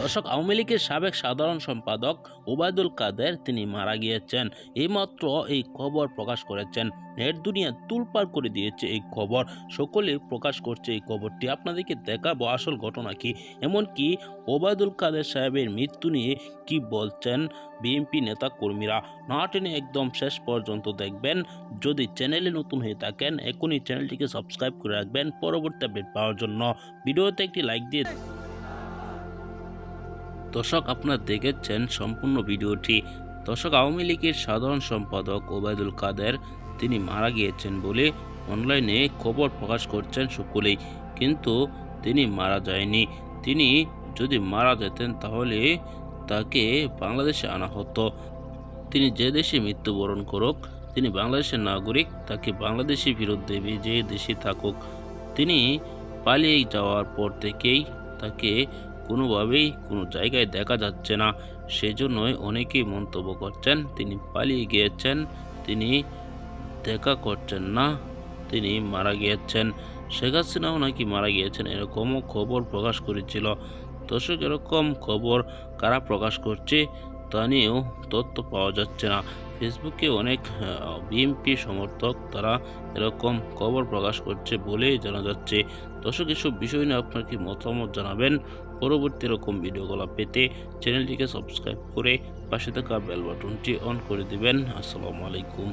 দর্শক, আওয়ামী লীগের সাবেক সাধারণ সম্পাদক ওবায়দুল কাদের, তিনি মারা গিয়েছেন। এইমাত্র এই খবর প্রকাশ করেছেন। নেট দুনিয়া তুলপার করে দিয়েছে এই খবর। সকলে প্রকাশ করছে এই খবরটি। আপনাদেরকে দেখাবো আসল ঘটনা কি। এমনকি ওবায়দুল কাদের সাহেবের মৃত্যু নিয়ে কি বলছেন বিএনপি নেতা কর্মীরা না টেনে একদম শেষ পর্যন্ত দেখবেন। যদি চ্যানেলে নতুন হয়ে থাকেন, এখনই চ্যানেলটিকে সাবস্ক্রাইব করে রাখবেন। পরবর্তী আপডেট পাওয়ার জন্য। ভিডিওতে একটি লাইক দিয়ে দর্শক, আপনারা দেখেছেন সম্পূর্ণ ভিডিওটি। দর্শক, আওয়ামী লীগের সাধারণ সম্পাদক ওবায়দুল কাদের, তিনি মারা গিয়েছেন বলে অনলাইনে খবর প্রকাশ করছেন সকলেই। কিন্তু তিনি মারা যায়নি। তিনি যদি মারা যেতেন তাহলে তাকে বাংলাদেশে আনা হতো। তিনি যে দেশে মৃত্যুবরণ করুক, তিনি বাংলাদেশের নাগরিক, তাকে বাংলাদেশি ফেরত দেবে যে দেশে থাকুক। তিনি পালিয়ে যাওয়ার পর থেকেই তাকে কোনোভাবেই কোনো জায়গায় দেখা যাচ্ছে না। সেজন্যই অনেকেই মন্তব্য করছেন, তিনি পালিয়ে গিয়েছেন, তিনি দেখা করছেন না, তিনি মারা গিয়েছেন। শেখ হাসিনাও নাকি মারা গিয়েছেন এরকমও খবর প্রকাশ করেছিল। দর্শক, এরকম খবর কারা প্রকাশ করছে তা নিয়েও তথ্য পাওয়া যাচ্ছে না। ফেসবুকে অনেক বিএমপি সমর্থক তারা এরকম খবর প্রকাশ করছে বলেই জানা যাচ্ছে। দর্শক, এসব বিষয় নিয়ে আপনার কি মতামত জানাবেন? পরবর্তী এরকম ভিডিওগুলো পেতে চ্যানেলটিকে সাবস্ক্রাইব করে পাশে থাকা বেল বাটনটি অন করে দেবেন। আসসালামু আলাইকুম।